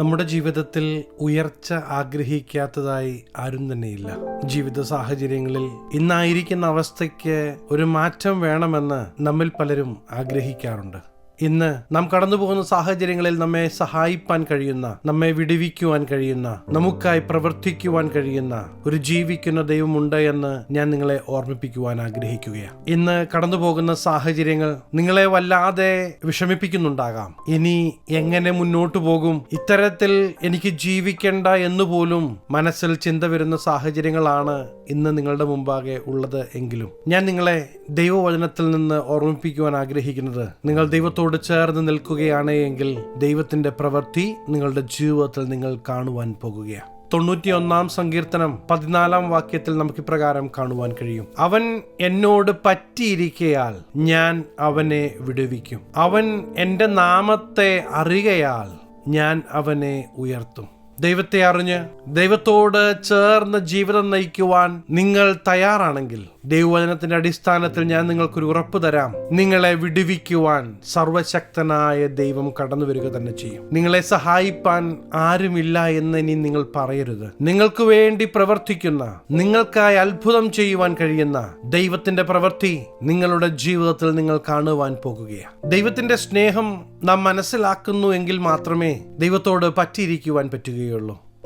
നമ്മുടെ ജീവിതത്തിൽ ഉയർച്ച ആഗ്രഹിക്കാത്തതായി ആരും തന്നെയില്ല. ജീവിത സാഹചര്യങ്ങളിൽ ഇന്നായിരിക്കുന്ന അവസ്ഥയ്ക്ക് ഒരു മാറ്റം വേണമെന്ന് നമ്മിൽ പലരും ആഗ്രഹിക്കാറുണ്ട്. ഇന്ന് നാം കടന്നു പോകുന്ന സാഹചര്യങ്ങളിൽ നമ്മെ സഹായിപ്പാൻ കഴിയുന്ന നമ്മെ വിടുവിക്കുവാൻ കഴിയുന്ന നമുക്കായി പ്രവർത്തിക്കുവാൻ കഴിയുന്ന ഒരു ജീവിക്കുന്ന ദൈവമുണ്ട് എന്ന് ഞാൻ നിങ്ങളെ ഓർമ്മിപ്പിക്കുവാൻ ആഗ്രഹിക്കുകയാണ്. ഇന്ന് കടന്നു പോകുന്ന സാഹചര്യങ്ങൾ നിങ്ങളെ വല്ലാതെ വിഷമിപ്പിക്കുന്നുണ്ടാകാം. ഇനി എങ്ങനെ മുന്നോട്ട് പോകും? ഇത്തരത്തിൽ എനിക്ക് ജീവിക്കേണ്ട എന്ന് പോലും മനസ്സിൽ ചിന്ത വരുന്ന സാഹചര്യങ്ങളാണ് ഇന്ന് നിങ്ങളുടെ മുമ്പാകെ ഉള്ളത് എങ്കിലും ഞാൻ നിങ്ങളെ ദൈവവചനത്തിൽ നിന്ന് ഓർമ്മിപ്പിക്കുവാൻ ആഗ്രഹിക്കുന്നത്. നിങ്ങൾ ദൈവത്തോട് ചേർന്ന് നിൽക്കുകയാണ് എങ്കിൽ ദൈവത്തിന്റെ പ്രവൃത്തി നിങ്ങളുടെ ജീവിതത്തിൽ നിങ്ങൾ കാണുവാൻ പോകുകയാണ്. തൊണ്ണൂറ്റിയൊന്നാം സങ്കീർത്തനം പതിനാലാം വാക്യത്തിൽ നമുക്ക് ഇപ്രകാരം കാണുവാൻ കഴിയും. അവൻ എന്നോട് പറ്റിയിരിക്കയാൽ ഞാൻ അവനെ വിടുവിക്കും. അവൻ എന്റെ നാമത്തെ അറിയയാൽ ഞാൻ അവനെ ഉയർത്തും. ദൈവത്തെ അറിഞ്ഞ് ദൈവത്തോട് ചേർന്ന് ജീവിതം നയിക്കുവാൻ നിങ്ങൾ തയ്യാറാണെങ്കിൽ ദൈവവചനത്തിന്റെ അടിസ്ഥാനത്തിൽ ഞാൻ നിങ്ങൾക്കൊരു ഉറപ്പ് തരാം. നിങ്ങളെ വിടുവിക്കുവാൻ സർവശക്തനായ ദൈവം കടന്നു വരിക തന്നെ ചെയ്യും. നിങ്ങളെ സഹായിപ്പാൻ ആരുമില്ല എന്ന് ഇനി നിങ്ങൾ പറയരുത്. നിങ്ങൾക്ക് വേണ്ടി പ്രവർത്തിക്കുന്ന നിങ്ങൾക്കായി അത്ഭുതം ചെയ്യുവാൻ കഴിയുന്ന ദൈവത്തിന്റെ പ്രവൃത്തി നിങ്ങളുടെ ജീവിതത്തിൽ നിങ്ങൾ കാണുവാൻ പോകുകയാണ്. ദൈവത്തിന്റെ സ്നേഹം നാം മനസ്സിലാക്കുന്നു എങ്കിൽ മാത്രമേ ദൈവത്തോട് പറ്റിയിരിക്കുവാൻ പറ്റുകയുള്ളൂ.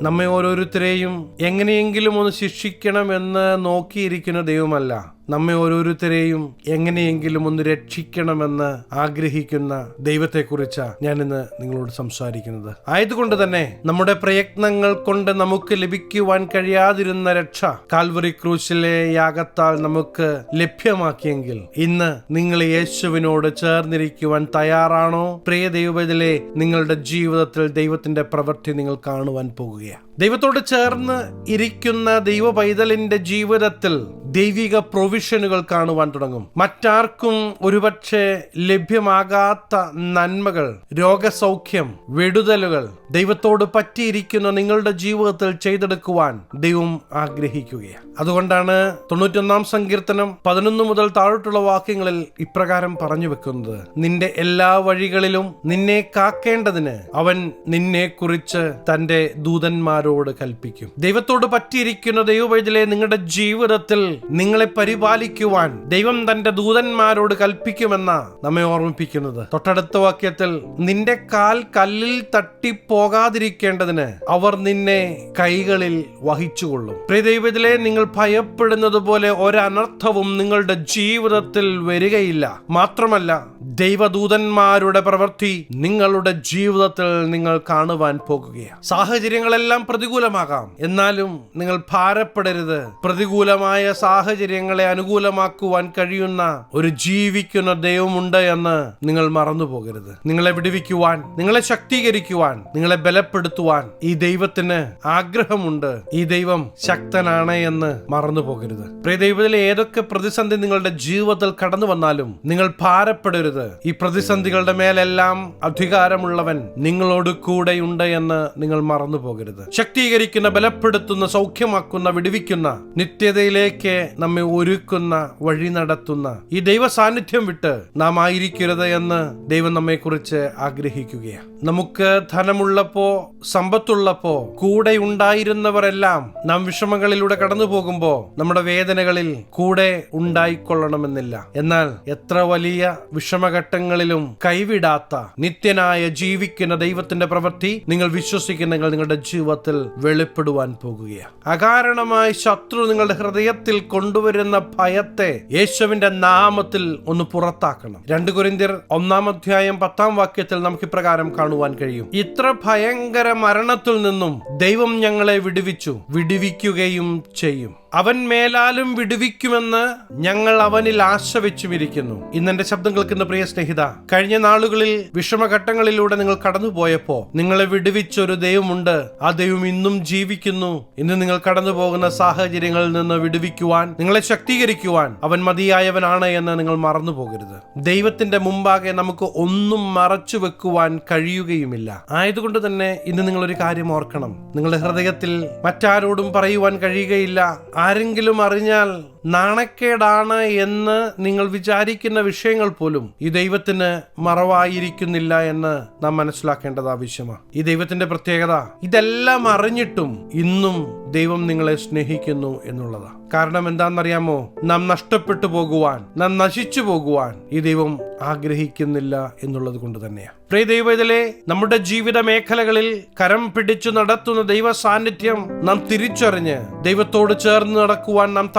നമ്മെ ഓരോരുത്തരെയും എങ്ങനെയെങ്കിലും ഒന്ന് ശിക്ഷിക്കണമെന്ന് നോക്കിയിരിക്കുന്ന ദൈവമല്ല. നമ്മെ ഓരോരുത്തരെയും എങ്ങനെയെങ്കിലും ഒന്ന് രക്ഷിക്കണമെന്ന് ആഗ്രഹിക്കുന്ന ദൈവത്തെക്കുറിച്ച് ഞാൻ ഇന്ന് നിങ്ങളോട് സംസാരിക്കുന്നത്. ആയതുകൊണ്ട് തന്നെ നമ്മുടെ പ്രയത്നങ്ങൾ കൊണ്ട് നമുക്ക് ലഭിക്കുവാൻ കഴിയാതിരുന്ന രക്ഷ കാൽവറി ക്രൂശിലെ യാഗത്താൽ നമുക്ക് ലഭ്യമാക്കിയെങ്കിൽ ഇന്ന് നിങ്ങൾ യേശുവിനോട് ചേർന്നിരിക്കുവാൻ തയ്യാറാണോ? പ്രിയ ദൈവത്തിലെ നിങ്ങളുടെ ജീവിതത്തിൽ ദൈവത്തിന്റെ പ്രവൃത്തി നിങ്ങൾ കാണുവാൻ പോകുകയാണ് ദൈവത്തോട് ചേർന്ന് ഇരിക്കുന്ന ദൈവ പൈതലിന്റെ ജീവിതത്തിൽ ദൈവിക പ്രൊവിഷനുകൾ കാണുവാൻ തുടങ്ങും. മറ്റാർക്കും ഒരുപക്ഷെ ലഭ്യമാകാത്ത നന്മകൾ രോഗസൗഖ്യം വിടുതലുകൾ ദൈവത്തോട് പറ്റിയിരിക്കുന്ന നിങ്ങളുടെ ജീവിതത്തിൽ ചെയ്തെടുക്കുവാൻ ദൈവം ആഗ്രഹിക്കുകയാണ്. അതുകൊണ്ടാണ് തൊണ്ണൂറ്റൊന്നാം സങ്കീർത്തനം പതിനൊന്ന് മുതൽ താഴോട്ടുള്ള വാക്യങ്ങളിൽ ഇപ്രകാരം പറഞ്ഞു വെക്കുന്നത്. നിന്റെ എല്ലാ വഴികളിലും നിന്നെ കാക്കേണ്ടതിന് അവൻ നിന്നെ കുറിച്ച് തന്റെ ദൂതന്മാരോട് കൽപ്പിക്കും. ദൈവത്തോട് പറ്റിയിരിക്കുന്ന ദൈവവൈദ്യലെ നിങ്ങളുടെ ജീവിതത്തിൽ നിങ്ങളെ പരിപാലിക്കുവാൻ ദൈവം തന്റെ ദൂതന്മാരോട് കൽപ്പിക്കുമെന്ന നമ്മെ ഓർമ്മിപ്പിക്കുന്നത്. തൊട്ടടുത്ത വാക്യത്തിൽ നിന്റെ കാൽ കല്ലിൽ തട്ടിപ്പോകാതിരിക്കേണ്ടതിന് അവർ നിന്നെ കൈകളിൽ വഹിച്ചുകൊള്ളും. പ്രിയ ദൈവത്തിലെ നിങ്ങൾ ഭയപ്പെടുന്നത് പോലെ ഒരനർത്ഥവും നിങ്ങളുടെ ജീവിതത്തിൽ വരികയില്ല. മാത്രമല്ല ദൈവദൂതന്മാരുടെ പ്രവൃത്തി നിങ്ങളുടെ ജീവിതത്തിൽ നിങ്ങൾ കാണുവാൻ പോകുകയാണ്. സാഹചര്യങ്ങളെല്ലാം പ്രതികൂലമാകാം. എന്നാലും നിങ്ങൾ ഭാരപ്പെടരുത്. പ്രതികൂലമായ സാഹചര്യങ്ങളെ അനുകൂലമാക്കുവാൻ കഴിയുന്ന ഒരു ജീവിക്കുന്ന ദൈവമുണ്ട് എന്ന് നിങ്ങൾ മറന്നു പോകരുത് നിങ്ങളെ വിടുവിക്കുവാൻ നിങ്ങളെ ശക്തീകരിക്കുവാൻ നിങ്ങളെ ബലപ്പെടുത്തുവാൻ ഈ ദൈവത്തിന് ആഗ്രഹമുണ്ട്. ഈ ദൈവം ശക്തനാണ് എന്ന് മറന്നു പോകരുത് പ്രിയ ദൈവത്തിലെ ഏതൊക്കെ പ്രതിസന്ധി നിങ്ങളുടെ ജീവിതത്തിൽ കടന്നു വന്നാലും നിങ്ങൾ ഭാരപ്പെടരുത്. ഈ പ്രതിസന്ധികളുടെ മേലെല്ലാം അധികാരമുള്ളവൻ നിങ്ങളോട് കൂടെയുണ്ട് എന്ന് നിങ്ങൾ മറന്നു പോകരുത്. ശക്തീകരിക്കുന്ന ബലപ്പെടുത്തുന്ന സൗഖ്യമാക്കുന്ന വിടുവിക്കുന്ന നിത്യതയിലേക്ക് നമ്മെ ഒരുക്കുന്ന വഴി നടത്തുന്ന ഈ ദൈവ സാന്നിധ്യം വിട്ട് നാം ആയിരിക്കരുത് എന്ന് ദൈവം നമ്മെ കുറിച്ച് ആഗ്രഹിക്കുകയാണ്. നമുക്ക് ധനമുള്ളപ്പോ സമ്പത്തുള്ളപ്പോ കൂടെ ഉണ്ടായിരുന്നവരെല്ലാം നാം വിഷമങ്ങളിലൂടെ കടന്നു പോകുമ്പോ നമ്മുടെ വേദനകളിൽ കൂടെ ഉണ്ടായിക്കൊള്ളണമെന്നില്ല. എന്നാൽ എത്ര വലിയ വിഷമഘട്ടങ്ങളിലും കൈവിടാത്ത നിത്യനായ ജീവിക്കുന്ന ദൈവത്തിന്റെ പ്രവൃത്തി നിങ്ങൾ വിശ്വസിക്കുന്നെങ്കിൽ നിങ്ങളുടെ ജീവിതത്തിൽ വെളിപ്പെടുവാൻ പോകുകയാണ്. അകാരണമായി ശത്രു നിങ്ങളുടെ ഹൃദയത്തിൽ കൊണ്ടുവരുന്ന ഭയത്തെ യേശുവിന്റെ നാമത്തിൽ ഒന്ന് പുറത്താക്കണം. രണ്ട് കുരിന്തിർ ഒന്നാം അധ്യായം പത്താം വാക്യത്തിൽ നമുക്ക് ഇപ്രകാരം കാണുവാൻ കഴിയും. ഇത്ര ഭയങ്കര മരണത്തിൽ നിന്നും ദൈവം ഞങ്ങളെ വിടുവിച്ചു വിടുവിക്കുകയും ചെയ്യും. അവൻ മേലാലും വിടുവിക്കുമെന്ന് ഞങ്ങൾ അവനിൽ ആശ വെച്ചുമിരിക്കുന്നു. ഇന്നെന്റെ ശബ്ദം കേൾക്കുന്ന പ്രിയ സ്നേഹിത കഴിഞ്ഞ നാളുകളിൽ വിഷമഘട്ടങ്ങളിലൂടെ നിങ്ങൾ കടന്നുപോയപ്പോ നിങ്ങളെ വിടുവിച്ചൊരു ദൈവമുണ്ട്. ആ ദൈവം ഇന്നും ജീവിക്കുന്നു. ഇന്ന് നിങ്ങൾ കടന്നു പോകുന്ന സാഹചര്യങ്ങളിൽ നിന്ന് വിടുവിക്കുവാൻ നിങ്ങളെ ശക്തീകരിക്കുവാൻ അവൻ മതിയായവനാണ് എന്ന് നിങ്ങൾ മറന്നു പോകരുത് ദൈവത്തിന്റെ മുമ്പാകെ നമുക്ക് ഒന്നും മറച്ചു വെക്കുവാൻ കഴിയുകയുമില്ല. ആയതുകൊണ്ട് തന്നെ ഇന്ന് നിങ്ങൾ ഒരു കാര്യം ഓർക്കണം. നിങ്ങളുടെ ഹൃദയത്തിൽ മറ്റാരോടും പറയുവാൻ കഴിയുകയില്ല. ആരെങ്കിലും അറിഞ്ഞാൽ നാണക്കേടാണ് എന്ന് നിങ്ങൾ വിചാരിക്കുന്ന വിഷയങ്ങൾ പോലും ഈ ദൈവത്തിന് മറവായിരിക്കുന്നില്ല എന്ന് നാം മനസ്സിലാക്കേണ്ടത് ആവശ്യമാണ്. ഈ ദൈവത്തിന്റെ പ്രത്യേകത ഇതെല്ലാം അറിഞ്ഞിട്ടും ഇന്നും ദൈവം നിങ്ങളെ സ്നേഹിക്കുന്നു എന്നുള്ളതാണ്. കാരണം എന്താണെന്നറിയാമോ? നാം നഷ്ടപ്പെട്ടു പോകുവാൻ നാം നശിച്ചു പോകുവാൻ ഈ ദൈവം ആഗ്രഹിക്കുന്നില്ല എന്നുള്ളത് കൊണ്ട് തന്നെയാണ്. പ്രിയ ദൈവത്തിലെ നമ്മുടെ ജീവിത മേഖലകളിൽ കരം പിടിച്ചു നടത്തുന്ന ദൈവ സാന്നിധ്യം നാം തിരിച്ചറിഞ്ഞ് ദൈവത്തോട് ചേർന്ന് നടക്കുവാൻ നാം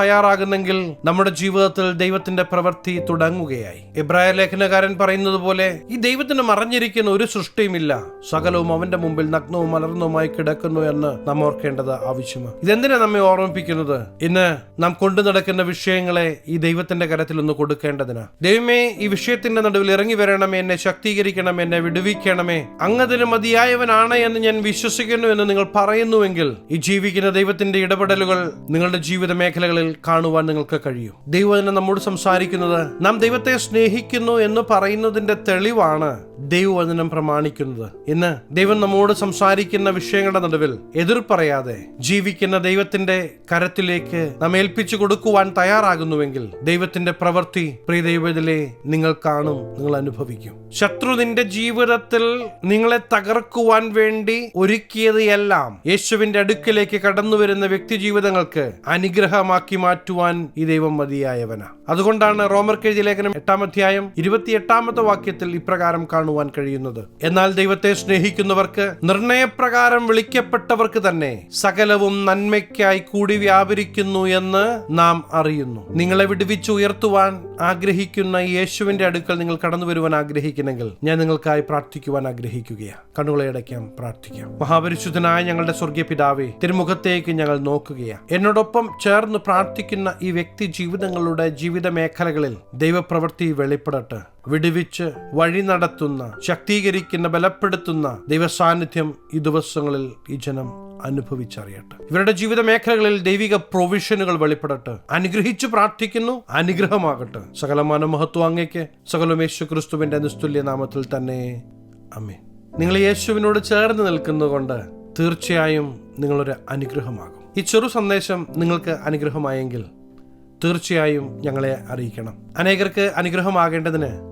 തയ്യാറാകുന്നെങ്കിൽ നമ്മുടെ ജീവിതത്തിൽ ദൈവത്തിന്റെ പ്രവൃത്തി തുടങ്ങുകയായി. എബ്രായ ലേഖനകാരൻ പറയുന്നത് പോലെ ഈ ദൈവത്തിന് മറഞ്ഞിരിക്കുന്ന ഒരു സൃഷ്ടിയുമില്ല. സകലവും അവന്റെ മുമ്പിൽ നഗ്നവും മലർന്നവുമായി കിടക്കുന്നു എന്ന് നാം ഓർക്കേണ്ടത് ആവശ്യമാണ്. ഇതെന്തിനാ നമ്മെ ഓർമ്മിപ്പിക്കുന്നത്? ഇന്ന് നാം കൊണ്ടു നടക്കുന്ന വിഷയങ്ങളെ ഈ ദൈവത്തിന്റെ കരത്തിൽ ഒന്ന് കൊടുക്കേണ്ടതിനാ ദൈവമേ ഈ വിഷയത്തിന്റെ നടുവിൽ ഇറങ്ങി വരണമേ എന്നെ ശക്തീകരിക്കണം എന്നെ വിടുവിക്കണമേ. അങ്ങതിന് മതിയായവനാണ് എന്ന് ഞാൻ വിശ്വസിക്കുന്നു എന്ന് നിങ്ങൾ പറയുന്നുവെങ്കിൽ ഈ ജീവിക്കുന്ന ദൈവത്തിന്റെ ഇടപെടലുകൾ നിങ്ങളുടെ ജീവിത മേഖലകളിൽ കാണുവാൻ നിങ്ങൾക്ക് കഴിയും. ദൈവം നമ്മോട് സംസാരിക്കുന്നത് നാം ദൈവത്തെ സ്നേഹിക്കുന്നു എന്ന് പറയുന്നതിന്റെ തെളിവാണ് ദൈവവചനം പ്രമാണിക്കുന്നത്. ഇന്ന് ദൈവം നമ്മോട് സംസാരിക്കുന്ന വിഷയങ്ങളുടെ നടുവിൽ എതിർ പറയാതെ ജീവിക്കുന്ന ദൈവത്തിന്റെ കരത്തിലേക്ക് നാം ഏൽപ്പിച്ചു കൊടുക്കുവാൻ തയ്യാറാകുന്നുവെങ്കിൽ ദൈവത്തിന്റെ പ്രവൃത്തി പ്രിയ ദൈവത്തിലെ നിങ്ങൾ കാണും നിങ്ങൾ അനുഭവിക്കും. ശത്രു നിന്റെ ജീവിതത്തിൽ നിങ്ങളെ തകർക്കുവാൻ വേണ്ടി ഒരുക്കിയത് എല്ലാം യേശുവിന്റെ അടുക്കിലേക്ക് കടന്നു വരുന്ന വ്യക്തി ജീവിതങ്ങൾക്ക് അനുഗ്രഹമാക്കി മാറ്റുവാൻ ഈ ദൈവം മതിയായവന. അതുകൊണ്ടാണ് റോമർ കെഴുതി ലേഖനം എട്ടാം അധ്യായം ഇരുപത്തിയെട്ടാമത്തെ വാക്യത്തിൽ ഇപ്രകാരം കാണുവാൻ കഴിയുന്നത്. എന്നാൽ ദൈവത്തെ സ്നേഹിക്കുന്നവർക്ക് നിർണയപ്രകാരം വിളിക്കപ്പെട്ടവർക്ക് തന്നെ സകലവും നന്മയ്ക്കായി കൂടി വ്യാപരിക്കുന്നു എന്ന് നാം അറിയുന്നു. നിങ്ങളെ വിടുവിച്ച് ഉയർത്തുവാൻ ആഗ്രഹിക്കുന്ന യേശുവിന്റെ അടുക്കൽ നിങ്ങൾ കടന്നു വരുവാൻ ആഗ്രഹിക്കുന്നെങ്കിൽ ഞാൻ നിങ്ങൾക്കായി പ്രാർത്ഥിക്കുവാൻ ആഗ്രഹിക്കുകയാണ് കണ്ണുകളെ അടയ്ക്കാം പ്രാർത്ഥിക്കാം. മഹാപരിശുദ്ധനായ ഞങ്ങളുടെ സ്വർഗീയ പിതാവെ തിരുമുഖത്തേക്ക് ഞങ്ങൾ നോക്കുകയാണ് എന്നോടൊപ്പം ചേർന്ന് പ്രാർത്ഥിക്കുന്ന ഈ വ്യക്തി ജീവിതങ്ങളുടെ ജീവിത മേഖലകളിൽ ദൈവപ്രവൃത്തി വെളിപ്പെടട്ടെ. വിടുവിച്ച് വഴി നടത്തുന്ന ശക്തീകരിക്കുന്ന ബലപ്പെടുത്തുന്ന ദൈവസാന്നിധ്യം ഈ ദിവസങ്ങളിൽ ഈ ജനം അനുഭവിച്ചറിയട്ടെ. ഇവരുടെ ജീവിത മേഖലകളിൽ ദൈവിക പ്രൊവിഷനുകൾ വെളിപ്പെടട്ടെ. അനുഗ്രഹിച്ചു പ്രാർത്ഥിക്കുന്നു അനുഗ്രഹമാകട്ടെ. സകലമാന മഹത്വം അങ്ങേക്ക് സകലം യേശു ക്രിസ്തുവിന്റെ നിസ്തുല്യ നാമത്തിൽ തന്നെ. അമ്മേ നിങ്ങൾ യേശുവിനോട് ചേർന്ന് നിൽക്കുന്നതുകൊണ്ട് തീർച്ചയായും നിങ്ങളൊരു അനുഗ്രഹമാകും. ഈ ചെറു സന്ദേശം നിങ്ങൾക്ക് അനുഗ്രഹമായെങ്കിൽ തീർച്ചയായും ഞങ്ങളെ അറിയിക്കണം. അനേകർക്ക് അനുഗ്രഹമാകേണ്ടതിന്